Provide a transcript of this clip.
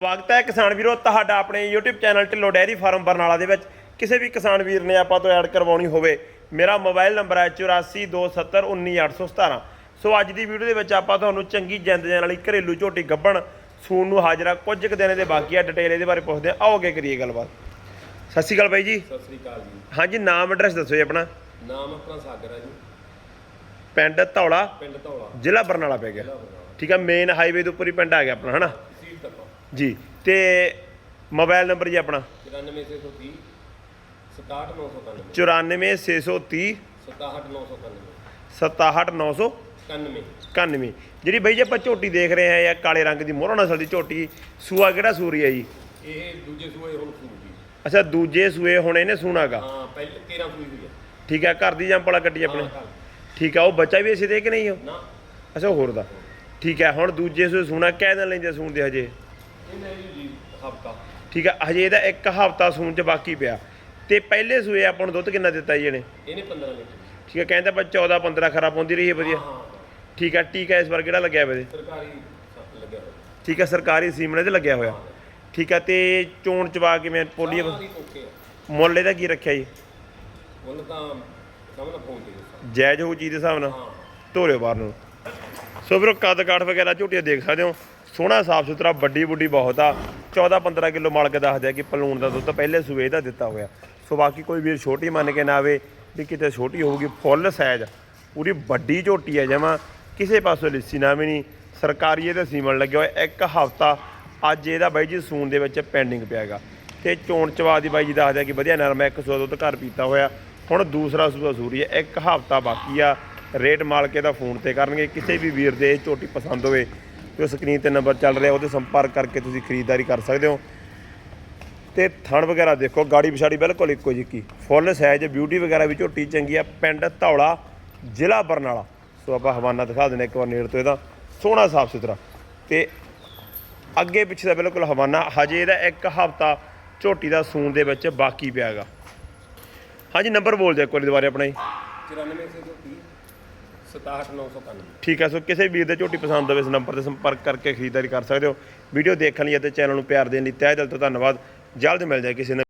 ਸਵਾਗਤ ਹੈ ਕਿਸਾਨ ਵੀਰੋ ਤੁਹਾਡਾ ਆਪਣੇ YouTube channel Dhillon dairy farm Barnala ਦੇ ਵਿੱਚ। ਕਿਸੇ ਵੀ ਕਿਸਾਨ ਵੀਰ ਨੇ ਆਪਾਂ ਤੋਂ ਐਡ ਕਰਵਾਉਣੀ ਹੋਵੇ ਮੇਰਾ ਮੋਬਾਈਲ ਨੰਬਰ ਹੈ 8427191817 ਸੋ ਅੱਜ ਦੀ ਵੀਡੀਓ ਦੇ ਵਿੱਚ ਆਪਾਂ ਤੁਹਾਨੂੰ ਚੰਗੀ ਜਿੰਦ ਜਾਨ ਵਾਲੀ ਘਰੇਲੂ ਝੋਟੀ ਗੱਬਣ ਸੂਣ ਨੂੰ ਹਾਜ਼ਰਾ ਕੁਝ ਕੁ ਦਿਨ ਦੇ ਬਾਕੀ ਆ ਡਿਟੇਲ ਇਹਦੇ ਬਾਰੇ ਪੁੱਛਦੇ ਆ। ਆਓ ਅੱਗੇ ਕਰੀਏ ਗੱਲਬਾਤ। ਸਤਿ ਸ਼੍ਰੀ ਅਕਾਲ ਬਾਈ ਜੀ। ਸਤਿ ਸ੍ਰੀ ਅਕਾਲ ਜੀ। ਹਾਂਜੀ ਨਾਮ ਐਡਰੈਸ ਦੱਸੋ ਜੀ ਆਪਣਾ। ਨਾਮ ਆਪਣਾ ਸਾਗਰ ਹੈ ਜੀ। ਪਿੰਡ ਧੌਲਾ ਪਿੰਡ ਧੌਲਾ। ਜ਼ਿਲ੍ਹਾ ਬਰਨਾਲਾ ਪੈ ਗਿਆ। ਠੀਕ ਆ ਮੇਨ ਹਾਈਵੇ ਦੇ ਉੱਪਰ ਹੀ ਪਿੰਡ ਆ ਗਿਆ ਆਪਣਾ ਹਨਾ? ਜੀ ਤੇ ਮੋਬਾਈਲ ਨੰਬਰ ਜੀ ਆਪਣਾ? 94630 67991 94630 67991 67991 91 ਜਿਹੜੀ ਬਈ ਜੇ ਆਪਾਂ ਝੋਟੀ ਦੇਖ ਰਹੇ ਆ ਜਾਂ ਕਾਲੇ ਰੰਗ ਦੀ ਮੋਹਰਾ ਨਸਲ ਦੀ ਝੋਟੀ ਸੂਆ ਕਿਹੜਾ ਸੂਰੀ ਹੈ ਜੀ? ਇਹ ਦੂਜੇ ਸੂਏ ਹੁਣ ਸੂਰ ਅੱਛਾ ਦੂਜੇ ਸੂਏ ਹੁਣ ਇਹਨੇ ਸੂਣਾਗਾ ਹਾਂ ਪਹਿਲੇ 13 ਸੂਈ ਹੋਈ ਹੈ। ਠੀਕ ਹੈ ਘਰ ਦੀ ਜੰਪਲਾ ਕੱਟੀ ਆਪਣੇ? ਹਾਂ। ਠੀਕ ਹੈ ਉਹ ਬੱਚਾ ਵੀ ਇਸੇ ਦੇ ਕਿ ਨਹੀਂ ਉਹ? ਨਾ। ਅੱਛਾ ਹੋਰ ਦਾ। ਠੀਕ ਹੈ ਹੁਣ ਦੂਜੇ ਸੂਏ ਸੂਣਾ ਕਹਿ ਦਿਨ ਲੈਂਦੇ ਸੂਣ ਦੇ ਹਜੇ। ਇਹਨੇ ਜੀ ਹਫਤਾ। ਠੀਕ ਹੈ ਹਜੇ ਇਹਦਾ ਇੱਕ ਹਫਤਾ ਸੂਣ ਚ ਬਾਕੀ ਪਿਆ। ਤੇ ਪਹਿਲੇ ਸੂਏ ਆਪਾਂ ਨੂੰ ਦੁੱਧ ਕਿੰਨਾ ਦਿੱਤਾ ਜੀ ਇਹਨੇ? ਇਹਨੇ 15 ਲੀਟਰ। ਠੀਕ ਹੈ ਕਹਿੰਦੇ ਆਪਾਂ 14 15 ਖਰਾ ਪਾਉਂਦੀ ਰਹੀ ਹੈ ਵਧੀਆ। ਹਾਂ ਠੀਕ ਹੈ ਟੀਕਾ ਇਸ ਵਾਰ ਕਿਹੜਾ ਲੱਗਿਆ ਹੋਇਆ ਇਹਦੇ ਸਰਕਾਰੀ ਲੱਗਿਆ ਹੋਇਆ। ਠੀਕ ਹੈ ਸਰਕਾਰੀ ਸੀਮਣੇ ਤੇ ਲੱਗਿਆ ਹੋਇਆ। ਠੀਕ ਹੈ ਤੇ ਚੋਣ ਚਵਾ ਕਿਵੇਂ ਪੋਲੀ ਸਾਰੀ ਓਕੇ ਆ। ਮੁੱਲ ਇਹਦਾ ਕੀ ਰੱਖਿਆ ਜੀ? ਮੁੱਲ ਤਾਂ ਸਾਹਮਣੇ ਫੋਨ ਤੇ ਦੱਸਾਂ ਜਾਇਜ਼ ਹੋ ਚੀਜ਼ ਦੇ ਹਿਸਾਬ ਨਾਲ। ਹਾਂ। ਧੋਰਿਓ ਬਾਹਰ ਨੂੰ। ਸੋ ਵੀਰੋ ਕੱਦ ਕਾਠ ਵਗੈਰਾ ਝੋਟੀਆਂ ਦੇਖ ਸਕਦੇ ਹੋ। ਸੋਹਣਾ, ਸਾਫ਼ ਸੁਥਰਾ, ਵੱਡੀ ਬੁੱਢੀ ਬਹੁਤ ਆ। 14 15 ਕਿਲੋ ਮਾਲਕ ਦੱਸਦੇ ਆ ਕਿ ਪਲੂਣ ਦਾ ਦੁੱਧ ਪਹਿਲੇ ਸੂਏ ਦਾ ਦਿੱਤਾ ਹੋਇਆ। ਸੋ ਬਾਕੀ ਕੋਈ ਵੀਰ ਛੋਟੀ ਮੰਨ ਕੇ ਨਾ ਆਵੇ ਵੀ ਕਿਤੇ ਛੋਟੀ ਹੋਊਗੀ, ਫੁੱਲ ਸਾਈਜ਼ ਪੂਰੀ ਵੱਡੀ ਝੋਟੀ ਹੈ ਜਮਾ। ਕਿਸੇ ਪਾਸੋਂ ਲਿੱਸੀ ਨਾ ਵੀ ਨਹੀਂ। ਸਰਕਾਰੀ ਇਹਦਾ ਸੀਮਣ ਲੱਗਿਆ ਹੋਇਆ ਇੱਕ ਹਫਤਾ ਅੱਜ ਇਹਦਾ ਬਾਈ ਜੀ ਸੂਨ ਦੇ ਵਿੱਚ ਪੈਂਡਿੰਗ ਪਿਆਗਾ ਤੇ ਚੋਣ ਚਵਾ ਦੀ ਬਾਈ ਜੀ ਦੱਸਦੇ ਆ ਕਿ ਵਧੀਆ ਨਰਮ ਹੈ ਇੱਕ ਸੌ ਦੁੱਧ ਘਰ ਪੀਤਾ ਹੋਇਆ। ਹੁਣ ਦੂਸਰਾ ਸੂਆ ਸੂਰੀ ਹੈ ਇੱਕ ਹਫਤਾ ਬਾਕੀ ਆ। ਰੇਟ ਮਾਲਕੇ ਦਾ ਫੋਨ ਤੇ ਕਰਨਗੇ। ਕਿਸੇ ਵੀ ਵੀਰ ਦੇ ਇਹ ਝੋਟੀ ਪਸੰਦ ਹੋਵੇ ਤੇ ਉਹ ਸਕਰੀਨ ਤੇ ਨੰਬਰ ਚੱਲ ਰਿਹਾ, ਉਹਦੇ ਸੰਪਰਕ ਕਰਕੇ ਤੁਸੀਂ ਖਰੀਦਦਾਰੀ ਕਰ ਸਕਦੇ ਹੋ। ਤੇ ਥਣ ਵਗੈਰਾ ਦੇਖੋ, ਗਾੜੀ ਵਿਛਾੜੀ ਬਿਲਕੁਲ ਇੱਕੋ ਜਿਹੀ ਕੀ। ਫੁੱਲ ਸਾਈਜ਼ ਬਿਊਟੀ ਵਗੈਰਾ ਵੀ ਝੋਟੀ ਚੰਗੀ ਆ। ਪਿੰਡ ਧੌਲਾ, ਜ਼ਿਲ੍ਹਾ ਬਰਨਾਲਾ। ਸੋ ਆਪਾਂ ਹਵਾਨਾ ਦਿਖਾ ਦਿੰਦੇ ਇੱਕ ਵਾਰ ਨੇੜ ਤੋਂ ਇਹਦਾ। ਸੋਹਣਾ ਸਾਫ਼ ਸੁਥਰਾ। ਤੇ ਅੱਗੇ ਪਿੱਛੇ ਦਾ ਬਿਲਕੁਲ ਹਵਾਨਾ, ਹਜੇ ਇਹਦਾ ਇੱਕ ਹਫਤਾ ਝੋਟੀ ਦਾ ਸੂਣ ਦੇ ਵਿੱਚ ਬਾਕੀ ਪਿਆਗਾ ਹਾਂਜੀ, ਨੰਬਰ ਬੋਲ ਦਿਓ ਇੱਕ ਵਾਰੀ ਦੁਬਾਰੇ ਆਪਣਾ ਜੀ। 94630 67991 ਠੀਕ ਹੈ, ਸੋ ਕਿਸੇ ਵੀਰ ਦੇ ਝੋਟੀ ਪਸੰਦ ਹੋਵੇ, ਇਸ ਨੰਬਰ ਤੇ ਸੰਪਰਕ ਕਰਕੇ ਖਰੀਦਦਾਰੀ ਕਰ ਸਕਦੇ ਹੋ। ਵੀਡੀਓ ਦੇਖਣ ਲਈ ਅਤੇ ਚੈਨਲ ਨੂੰ ਪਿਆਰ ਦੇਣ ਲਈ ਤਹਿ ਦਿਲ ਤੋਂ ਧੰਨਵਾਦ। ਜਲਦ ਮਿਲ ਜਾਏ ਕਿਸੇ ਨਵੀਂ